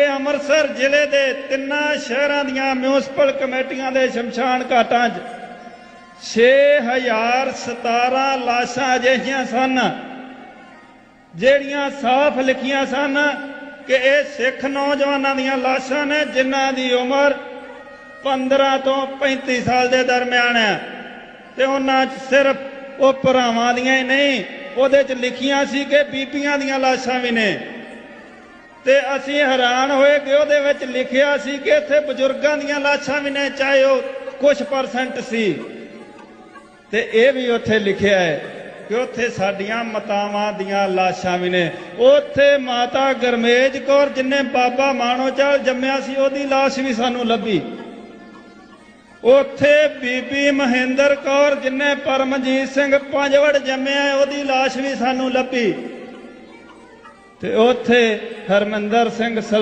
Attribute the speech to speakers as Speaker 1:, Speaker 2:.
Speaker 1: ਕਿ ਅੰਮ੍ਰਿਤਸਰ ਜ਼ਿਲ੍ਹੇ ਦੇ ਤਿੰਨਾਂ ਸ਼ਹਿਰਾਂ ਦੀਆਂ ਮਿਊਨਿਸਪਲ ਕਮੇਟੀਆਂ ਦੇ ਸ਼ਮਸ਼ਾਨ ਘਾਟਾਂ 'ਚ 6017 ਲਾਸ਼ਾਂ ਅਜਿਹੀਆਂ ਸਨ, ਜਿਹੜੀਆਂ ਸਾਫ਼ ਲਿਖੀਆਂ ਸਨ ਕਿ ਇਹ ਸਿੱਖ ਨੌਜਵਾਨਾਂ ਦੀਆਂ ਲਾਸ਼ਾਂ ਨੇ, ਜਿਨ੍ਹਾਂ ਦੀ ਉਮਰ 15 ਤੋਂ 35 ਸਾਲ ਦੇ ਦਰਮਿਆਨ ਹੈ। ਤੇ ਉਹਨਾਂ 'ਚ ਸਿਰਫ ਉਹ ਭਰਾਵਾਂ ਦੀਆਂ ਹੀ ਨਹੀਂ, ਉਹਦੇ 'ਚ ਲਿਖੀਆਂ ਸੀ ਕਿ ਬੀਬੀਆਂ ਦੀਆਂ ਲਾਸ਼ਾਂ ਵੀ ਨੇ। ਤੇ ਅਸੀਂ ਹੈਰਾਨ ਹੋਏ ਕਿ ਉਹਦੇ ਵਿੱਚ ਲਿਖਿਆ ਸੀ ਕਿ ਇੱਥੇ ਬਜ਼ੁਰਗਾਂ ਦੀਆਂ ਲਾਸ਼ਾਂ ਵੀ ਨੇ ਚਾਹੇ ਉਹ ਕੁਝ ਪਰਸੈਂਟ ਸੀ। ਤੇ ਇਹ ਵੀ ਉੱਥੇ ਲਿਖਿਆ ਹੈ ਕਿ ਉੱਥੇ ਸਾਡੀਆਂ ਮਾਤਾਵਾਂ ਦੀਆਂ ਲਾਸ਼ਾਂ ਵੀ ਨੇ। ਉੱਥੇ ਮਾਤਾ ਗਰਮੇਜ ਕੌਰ ਜਿਨੇ ਬਾਬਾ ਮਾਣੋਚਲ ਜੰਮਿਆ ਸੀ ਉਹਦੀ ਲਾਸ਼ ਵੀ ਸਾਨੂੰ ਲੱਭੀ। ਉੱਥੇ ਬੀਬੀ ਮਹਿੰਦਰ ਕੌਰ ਜਿਨੇ ਪਰਮਜੀਤ ਸਿੰਘ ਪੰਜਵੜ ਜੰਮਿਆ ਹੈ, ਉਹਦੀ ਲਾਸ਼ ਵੀ ਸਾਨੂੰ ਲੱਭੀ। ਤੇ ਉੱਥੇ ਹਰਮਿੰਦਰ ਸਿੰਘ ਸਲ